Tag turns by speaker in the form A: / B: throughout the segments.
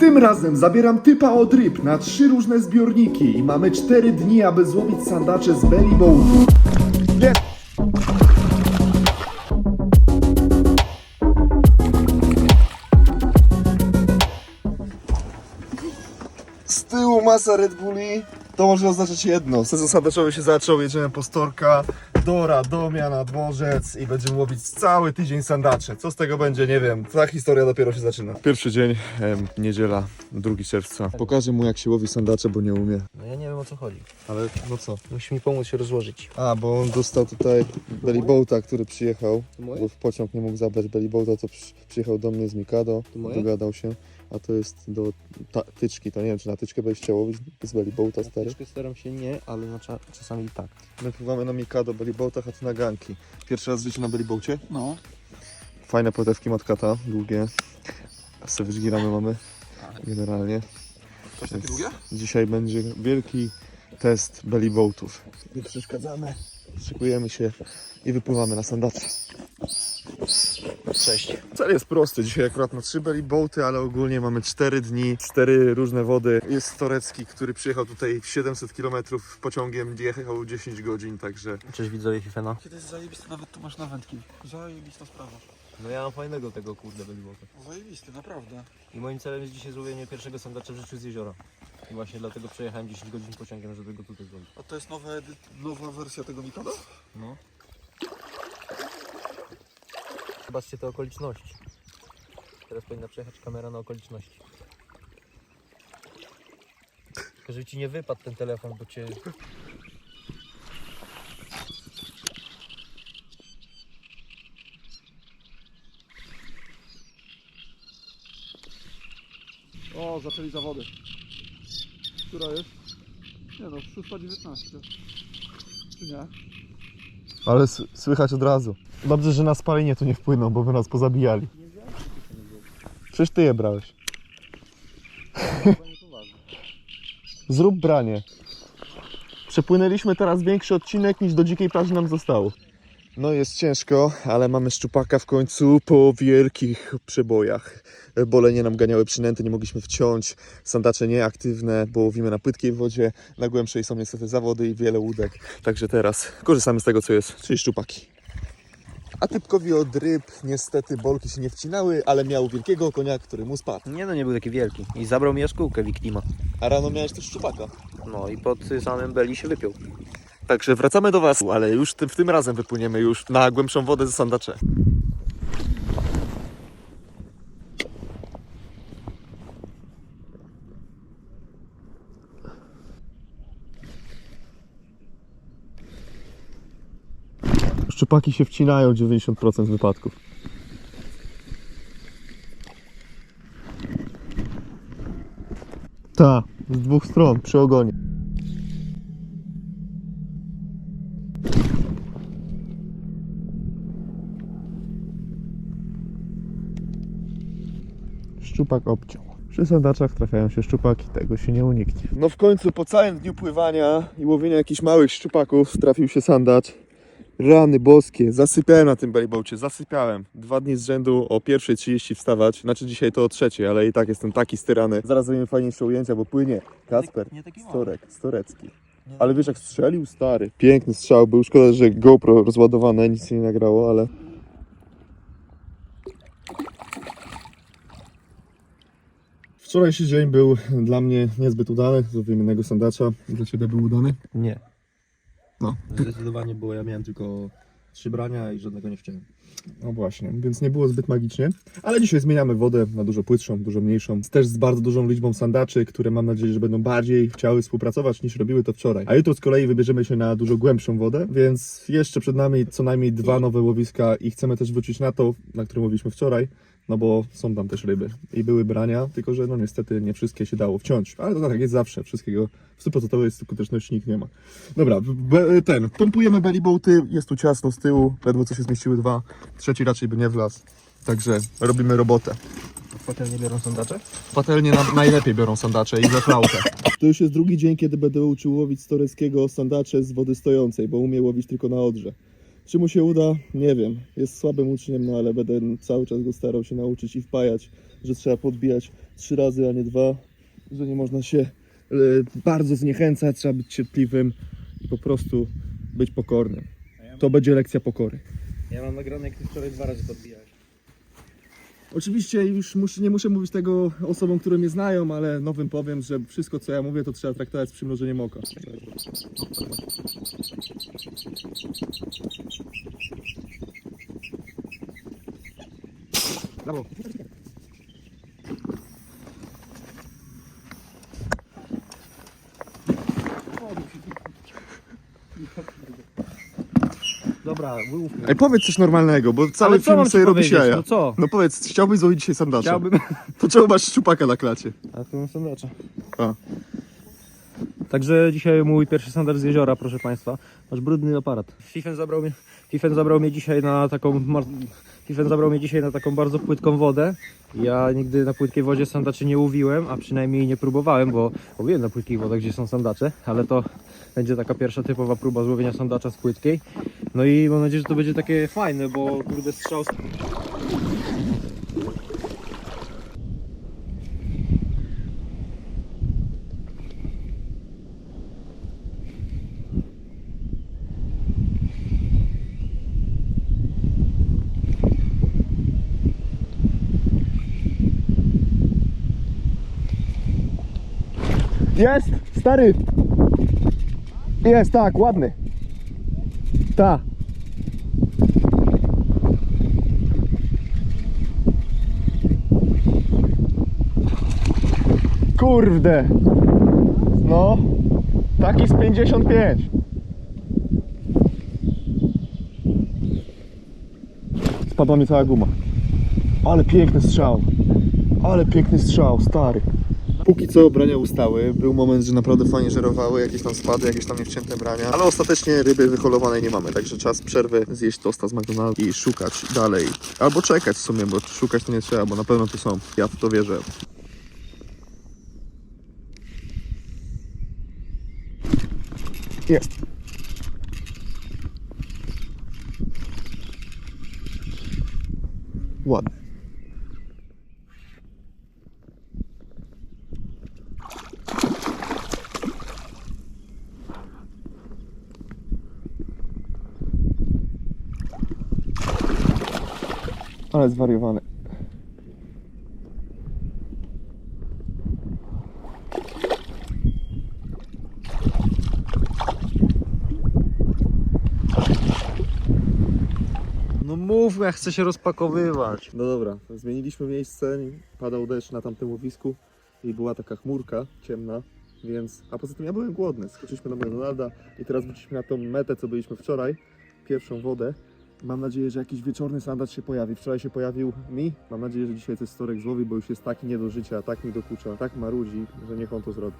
A: Tym razem zabieram typa od ryb na trzy różne zbiorniki i mamy cztery dni, aby złowić sandacze z belly boatu. Nie. Z tyłu masa Red Bulli. To może oznaczać jedno. Sezon sandaczowy się zaczął, jedziemy po Storka, do Radomia na dworzec i będziemy łowić cały tydzień sandacze. Co z tego będzie, nie wiem. Ta historia dopiero się zaczyna. Pierwszy dzień, em, niedziela, 2 czerwca. Pokażę mu jak się łowi sandacze, bo nie umie.
B: No ja nie wiem o co chodzi.
A: Ale no co?
B: Musisz mi pomóc się rozłożyć.
A: A, bo on dostał tutaj bellyboata, który przyjechał. Bo w pociąg nie mógł zabrać bellyboata, to przy, przyjechał do mnie z Mikado,
B: moje?
A: dogadał się. A to jest do ta, tyczki, to nie wiem czy na tyczkę będziesz chciał łowić z bellyboata stary.
B: Troszkę staram się nie, ale na cza- czasami tak.
A: My pływamy na Mikado, bellyboatach, a ty na ganki. Pierwszy raz w życiu na bellyboacie?
B: No.
A: Fajne płetewki matkata, długie. Savage giramy mamy generalnie.
B: Coś
A: Więc Dzisiaj będzie wielki test bellyboatów. Nie przeszkadzamy, szykujemy się i wypływamy na sandacze.
B: Cześć.
A: Cel jest prosty. Dzisiaj akurat na trzy bellyboaty, ale ogólnie mamy 4 dni, cztery różne wody. Jest Torecki, który przyjechał tutaj 700 km pociągiem, jechał 10 godzin, także
B: Cześć widzowie Fifena.
C: Kiedy jest zajebisty, nawet tu masz na wędki. Zajebista sprawa.
B: No ja mam fajnego tego kurde bellyboata.
C: Zajebisty, naprawdę.
B: I moim celem jest dzisiaj złowienie pierwszego sandacza w życiu z jeziora. I właśnie dlatego przejechałem 10 godzin pociągiem, żeby go tutaj złowić.
C: A to jest nowa, nowa wersja tego Mikado?
B: No. Zobaczcie te okoliczności. Teraz powinna przejechać kamera na okoliczności. Tylko żeby ci nie wypadł ten telefon, bo cię...
C: O, zaczęli zawody. Która jest? Nie no, 619. Czy nie?
A: Ale słychać od razu. Dobrze, że na spalenie tu nie wpłyną, bo by nas pozabijali. Przecież ty je brałeś. Zrób branie. Przepłynęliśmy teraz większy odcinek niż do dzikiej plaży nam zostało. No jest ciężko, ale mamy szczupaka w końcu po wielkich przebojach. Bolenie nam ganiały przynęty, nie mogliśmy wciąć. Sandacze nieaktywne, bo łowimy na płytkiej wodzie. Na głębszej są niestety zawody i wiele łódek. Także teraz korzystamy z tego, co jest, czyli szczupaki. A typkowi od ryb niestety bolki się nie wcinały, ale miał wielkiego konia, który mu spadł.
B: Nie no, nie był taki wielki. I zabrał mi jaskółkę Wiktima.
A: A rano miałeś też szczupaka.
B: No i pod samym beli się wypiął.
A: Także wracamy do Was, ale już tym, w tym razem wypłyniemy już na głębszą wodę ze sandacze. Szczupaki się wcinają 90% wypadków. Ta, z dwóch stron przy ogonie. Szczupak obciął. Przy sandaczach trafiają się szczupaki, tego się nie uniknie. No w końcu po całym dniu pływania i łowienia jakichś małych szczupaków trafił się sandacz. Rany boskie, zasypiałem na tym bellyboacie, zasypiałem. Dwa dni z rzędu o 1.30 wstawać, znaczy dzisiaj to o trzeciej, ale i tak jestem taki styrany. Zaraz zrobimy fajniejsze ujęcia, bo płynie Kasper,
B: Nie taki mały.
A: Storek, Storecki. Ale wiesz jak strzelił, stary. Piękny strzał, był szkoda, że GoPro rozładowane, nic się nie nagrało, ale... Wczorajszy dzień był dla mnie niezbyt udany, zrobimy innego sandacza. Dla Ciebie był udany?
B: Nie.
A: No.
B: Zdecydowanie, bo ja miałem tylko trzy brania i żadnego nie wciąłem.
A: No właśnie, więc nie było zbyt magicznie. Ale dzisiaj zmieniamy wodę na dużo płytszą, dużo mniejszą. Też z bardzo dużą liczbą sandaczy, które mam nadzieję, że będą bardziej chciały współpracować niż robiły to wczoraj. A jutro z kolei wybierzemy się na dużo głębszą wodę, więc jeszcze przed nami co najmniej dwa nowe łowiska i chcemy też wrócić na to, na którym łowiliśmy wczoraj. No bo są tam też ryby i były brania, tylko że no niestety nie wszystkie się dało wciąć. Ale to tak jest zawsze, wszystkiego w 100% skuteczności nikt nie ma. Dobra, ten, pompujemy bellyboaty, jest tu ciasno z tyłu, ledwo co się zmieściły dwa, trzeci raczej by nie wlazł. Także robimy robotę.
B: Patelnie biorą sandacze?
A: Patelnie na, najlepiej biorą sandacze i we flautę. To już jest drugi dzień, kiedy będę uczył łowić Storeckiego sandacze z wody stojącej, bo umie łowić tylko na odrze. Czy mu się uda? Nie wiem. Jest słabym uczniem, no ale będę cały czas go starał się nauczyć i wpajać, że trzeba podbijać trzy razy, a nie dwa, że nie można się e, bardzo zniechęcać, trzeba być cierpliwym i po prostu być pokornym. To będzie lekcja pokory.
B: Ja mam nagrane, jak ty wczoraj dwa razy podbijałeś.
A: Oczywiście już musi, nie muszę mówić tego osobom, które mnie znają, ale nowym powiem, że wszystko co ja mówię to trzeba traktować z przymrużeniem oka. Brawo.
B: Dobra.
A: Ej, powiedz coś normalnego, bo cały
B: Ale co
A: film
B: mam ci
A: sobie robisz
B: powiedzieć?
A: jaja.
B: No co?
A: No powiedz, chciałbyś złowić dzisiaj sandacza.
B: Chciałbym...
A: To czemu masz szczupaka na klacie?
B: A tu mam sandacza.
A: A.
B: Także dzisiaj mój pierwszy sandacz z jeziora, proszę Państwa. Masz brudny aparat. Fifen zabrał mnie, Fifen zabrał mnie dzisiaj na taką... mar- Fifen zabrał mnie dzisiaj na taką bardzo płytką wodę. Ja nigdy na płytkiej wodzie sandaczy nie łowiłem, a przynajmniej nie próbowałem, bo łowiłem na płytkich wodach, gdzie są sandacze, ale to będzie taka pierwsza typowa próba złowienia sandacza z płytkiej. No i mam nadzieję, że to będzie takie fajne, bo kurde strzał...
A: Jest, stary. Jest, tak, ładny. Ta. Kurde. No, taki z 55. Spadła mi cała guma. Ale piękny strzał. Ale piękny strzał, stary. Póki co brania ustały. Był moment, że naprawdę fajnie żerowały, jakieś tam spady, jakieś tam niewcięte brania. Ale ostatecznie ryby wyholowanej nie mamy, także czas przerwy, zjeść tosta z McDonald's i szukać dalej. Albo czekać w sumie, bo szukać to nie trzeba, bo na pewno tu są. Ja w to wierzę. Jest. Ładny. Ale zwariowany.
B: No mów, ja chcę się rozpakowywać.
A: No dobra, zmieniliśmy miejsce, padał deszcz na tamtym łowisku i była taka chmurka ciemna, więc... A poza tym ja byłem głodny, skoczyliśmy na McDonalda i teraz wróciliśmy na tą metę, co byliśmy wczoraj, pierwszą wodę. Mam nadzieję, że jakiś wieczorny sandacz się pojawi. Wczoraj się pojawił mi. Mam nadzieję, że dzisiaj coś storek złowi, bo już jest taki nie do życia, tak mi dokucza, tak marudzi, że niech on to zrobi.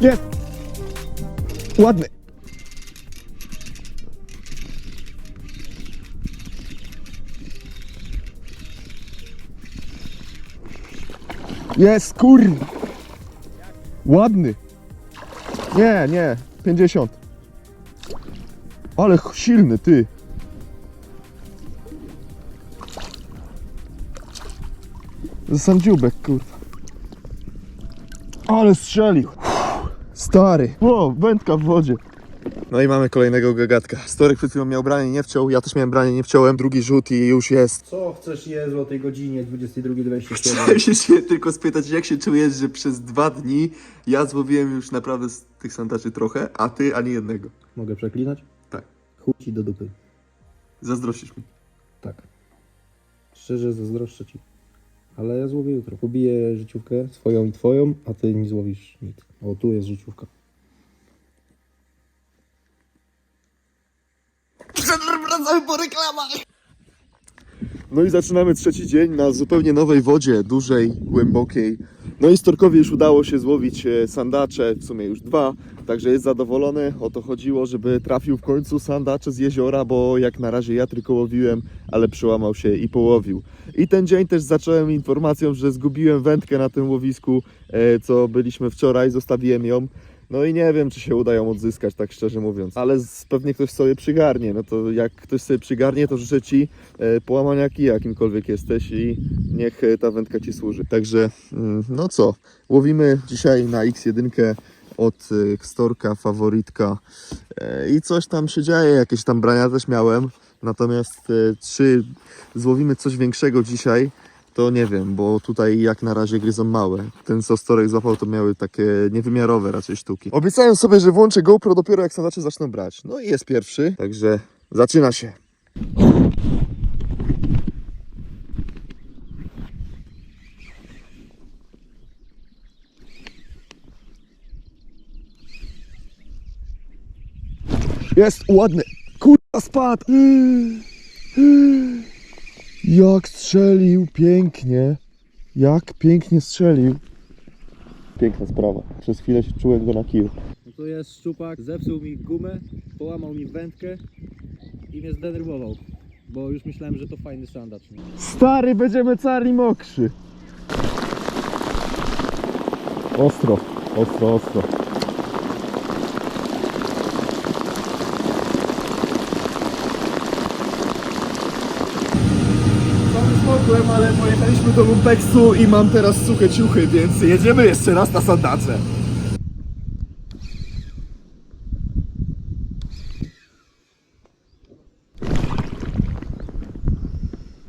A: Jest! Ładny! Jest, kurwa! Ładny! Nie, nie, 50. Ale silny, ty! Sam dziubek, kurwa. Ale strzelił. Stary. Wow, wędka w wodzie. No i mamy kolejnego gagatka. Storek przed chwilą miał branie, nie wciął. Ja też miałem branie, nie wciąłem. Drugi rzut i już jest.
B: Co chcesz jeść o tej godzinie 22.27?
A: Chciałem się tylko spytać, jak się czujesz, że przez dwa dni ja złowiłem już naprawdę z tych sandaczy trochę, a ty ani jednego.
B: Mogę przeklinać?
A: Tak.
B: Chuj ci do dupy.
A: Zazdrościsz mi.
B: Tak. Szczerze zazdroszczę ci. Ale ja złowię jutro. Pobiję życiówkę swoją i twoją, a ty nie złowisz nic. O, tu jest życiówka.
A: Wracamy po reklamach! No i zaczynamy trzeci dzień na zupełnie nowej wodzie, dużej, głębokiej. No i Storkowi już udało się złowić e, sandacze, w sumie już dwa, także jest zadowolony. O to chodziło, żeby trafił w końcu sandacze z jeziora, bo jak na razie ja tylko łowiłem, ale przełamał się i połowił. I ten dzień też zacząłem informacją, że zgubiłem wędkę na tym łowisku, e, co byliśmy wczoraj, zostawiłem ją. No i nie wiem, czy się uda ją odzyskać, tak szczerze mówiąc. Ale pewnie ktoś sobie przygarnie. No to jak ktoś sobie przygarnie, to życzę Ci e, połamania kija, kimkolwiek jesteś i niech e, ta wędka Ci służy. Także, mm, no co, łowimy dzisiaj na X1 od e, Storka, faworytka e, i coś tam się dzieje, jakieś tam brania też miałem. Natomiast e, czy złowimy coś większego dzisiaj, to nie wiem, bo tutaj jak na razie gry są małe. Ten co Storek złapał to miały takie niewymiarowe raczej sztuki. Obiecałem sobie, że włączę GoPro dopiero jak sandacze zaczną brać. No i jest pierwszy, także zaczyna się. Jest ładny. Kurwa spadł. Jak strzelił, pięknie. Jak pięknie strzelił. Piękna sprawa. Przez chwilę się czułem go na kiju.
B: No tu jest szczupak, zepsuł mi gumę, połamał mi wędkę i mnie zdenerwował. Bo już myślałem, że to fajny sandacz.
A: Stary, będziemy cali mokrzy. Ostro, ostro, ostro. Ale pojechaliśmy do Lumpeksu i mam teraz suche ciuchy, więc jedziemy jeszcze raz na sandacze.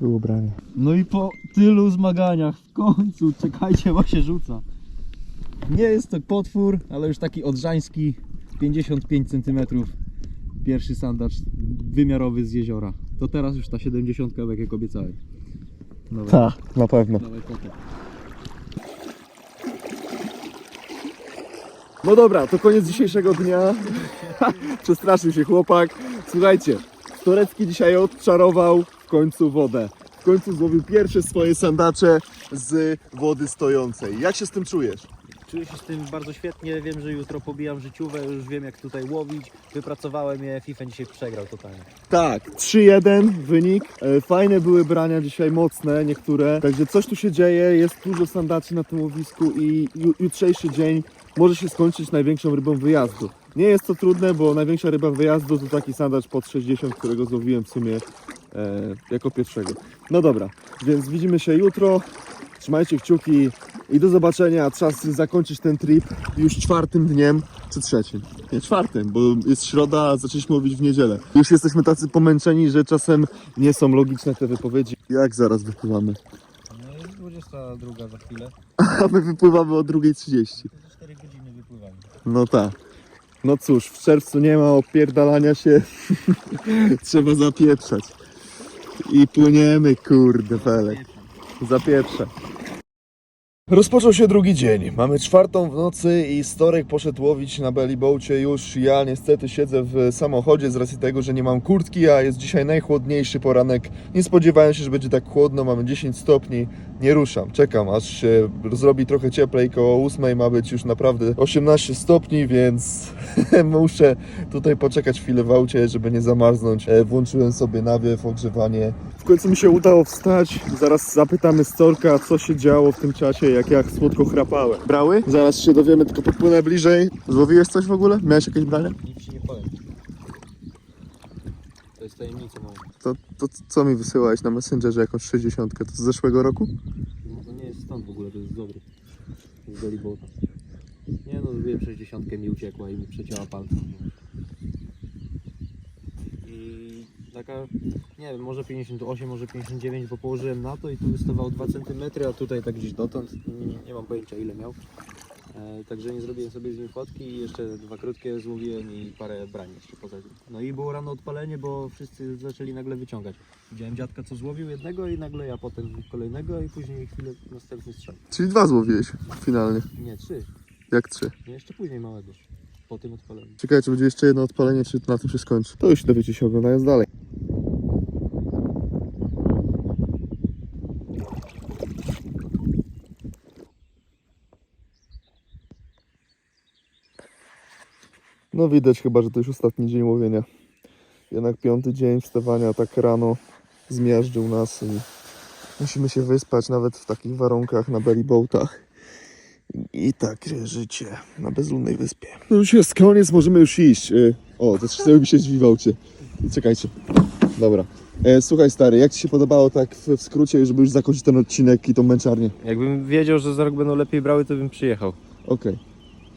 A: Było branie.
B: No i po tylu zmaganiach w końcu, czekajcie, bo się rzuca. Nie jest to potwór, ale już taki odrzański 55 cm. Pierwszy sandacz wymiarowy z jeziora. To teraz już ta 70, jak jak obiecałem.
A: Tak, na pewno. No dobra, to koniec dzisiejszego dnia. Przestraszył się chłopak. Słuchajcie, Storecki dzisiaj odczarował w końcu wodę. W końcu złowił pierwsze swoje sandacze z wody stojącej. Jak się z tym czujesz?
B: Czuję się z tym bardzo świetnie, wiem, że jutro pobijam życiówę, już wiem jak tutaj łowić. Wypracowałem je, FIFA dzisiaj przegrał totalnie.
A: Tak, 3-1 wynik. E, Fajne były brania dzisiaj, mocne niektóre. Także coś tu się dzieje, jest dużo sandaczy na tym łowisku i ju- jutrzejszy dzień może się skończyć największą rybą wyjazdu. Nie jest to trudne, bo największa ryba wyjazdu to taki sandacz pod 60, którego złowiłem w sumie e, jako pierwszego. No dobra, więc widzimy się jutro. Trzymajcie kciuki i do zobaczenia. Czas zakończyć ten trip już czwartym dniem, czy trzecim? Nie, czwartym, bo jest środa, a zaczęliśmy mówić w niedzielę. Już jesteśmy tacy pomęczeni, że czasem nie są logiczne te wypowiedzi. Jak zaraz wypływamy?
B: No jest 22 za chwilę,
A: A my wypływamy o 2.30.
B: 4 godziny wypływamy.
A: No tak. No cóż, w czerwcu nie ma opierdalania się. Trzeba zapieprzać. I płyniemy, kurde, Felek. Zapieprza. Rozpoczął się drugi dzień. Mamy czwartą w nocy i Storek poszedł łowić na bellyboacie już. Ja niestety siedzę w samochodzie z racji tego, że nie mam kurtki, a jest dzisiaj najchłodniejszy poranek. Nie spodziewałem się, że będzie tak chłodno. Mamy 10 stopni. Nie ruszam. Czekam, aż się zrobi trochę cieplej. Koło 8 ma być już naprawdę 18 stopni, więc muszę tutaj poczekać chwilę w aucie, żeby nie zamarznąć. E, Włączyłem sobie nawiew, ogrzewanie. W końcu mi się udało wstać. Zaraz zapytamy Storka, co się działo w tym czasie, jak ja słodko chrapałem. Brały? Zaraz się dowiemy, tylko podpłynę bliżej. Złowiłeś coś w ogóle? Miałeś jakieś branie?
B: Nic ci nie powiem. To jest tajemnica mała.
A: To, to co mi wysyłałeś na Messengerze, jakąś 60? To z zeszłego roku?
B: No to nie jest stąd w ogóle, to jest dobry. To jest Dollyboat. Nie no, zrobiłem 60 mi uciekła i mi przecięła palce. Taka, nie wiem, może 58, może 59, bo położyłem na to i tu wystawał 2 cm, a tutaj tak gdzieś dotąd, nie, nie mam pojęcia ile miał. E, także nie zrobiłem sobie z nim fotki i jeszcze dwa krótkie złowiłem i parę brań jeszcze poza tym. No i było rano odpalenie, bo wszyscy zaczęli nagle wyciągać. Widziałem dziadka co złowił jednego i nagle ja potem kolejnego i później chwilę następny strzał.
A: Czyli dwa złowiłeś finalnie.
B: Nie, trzy.
A: Jak trzy?
B: Nie, jeszcze później małego. Po tym odpaleniu.
A: Czy będzie jeszcze jedno odpalenie, czy na tym się skończy. To już dowiecie się oglądając dalej. No widać chyba, że to już ostatni dzień łowienia. Jednak piąty dzień wstawania tak rano zmiażdżył nas i musimy się wyspać nawet w takich warunkach na bellyboatach. I takie życie na bezludnej wyspie. No już jest koniec, możemy już iść. Y, O, zaczynają mi się drzwi w aucie. Czekajcie. Dobra. E, słuchaj stary, jak Ci się podobało tak w, w skrócie, żeby już zakończyć ten odcinek i tą męczarnię?
B: Jakbym wiedział, że za rok będą lepiej brały, to bym przyjechał.
A: Okej.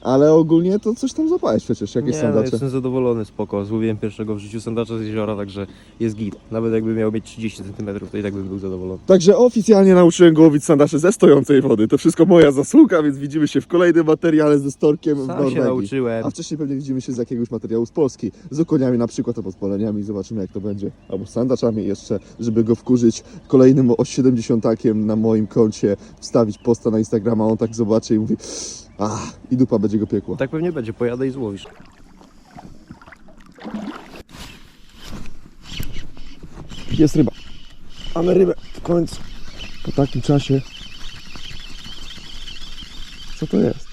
A: Ale ogólnie to coś tam złapałeś przecież, jakieś
B: Nie, no,
A: sandacze.
B: jestem zadowolony, spoko. Złowiłem pierwszego w życiu sandacza z jeziora, także jest git. Nawet jakby miał mieć 30 cm, to i tak bym był zadowolony.
A: Także oficjalnie nauczyłem go łowić sandacze ze stojącej wody. To wszystko moja zasługa, więc widzimy się w kolejnym materiale ze storkiem w
B: Sam się
A: Norwegii.
B: nauczyłem.
A: A wcześniej pewnie widzimy się z jakiegoś materiału z Polski. Z okoniami na przykład, albo z poleniami. Zobaczymy jak to będzie. Albo z sandaczami jeszcze, żeby go wkurzyć kolejnym o 70 na moim koncie. Wstawić posta na Instagrama, on tak zobaczy i mówi a i dupa będzie go piekło.
B: Tak pewnie będzie, pojadę i złowisz.
A: Jest ryba. Mamy rybę w końcu. Po takim czasie. Co to jest?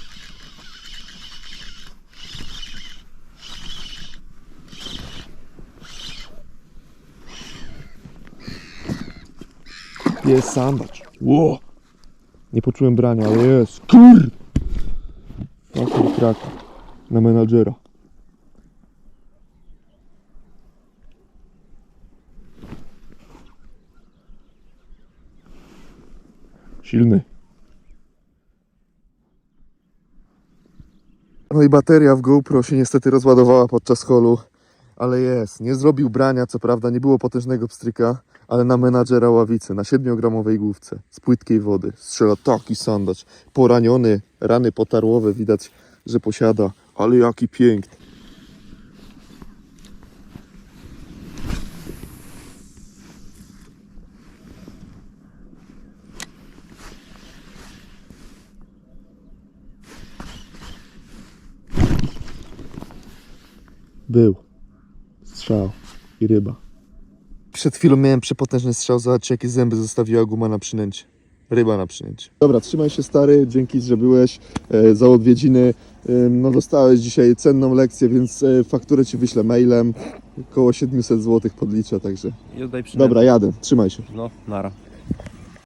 A: Jest sandacz. Ło! Nie poczułem brania, ale jest. Kur! Krak. Na menadżera. Silny. No i bateria w GoPro się niestety rozładowała podczas holu, ale jest. Nie zrobił brania, co prawda, nie było potężnego pstryka, ale na menadżera ławicy, na 7-gramowej główce, z płytkiej wody, strzela taki sandacz. Poraniony, rany potarłowe, widać, że posiada, ale jaki piękny. Był. Strzał i ryba. Przed chwilą miałem przepotężny strzał, zobaczcie jakie zęby zostawiła guma na przynęcie. Ryba na przynęcie. Dobra, trzymaj się stary, dzięki, że byłeś e, za odwiedziny. E, no dostałeś dzisiaj cenną lekcję, więc e, fakturę Ci wyślę mailem. Około 700 zł podliczę, także...
B: I oddaj przynętę.
A: Dobra, jadę, trzymaj się.
B: No, nara.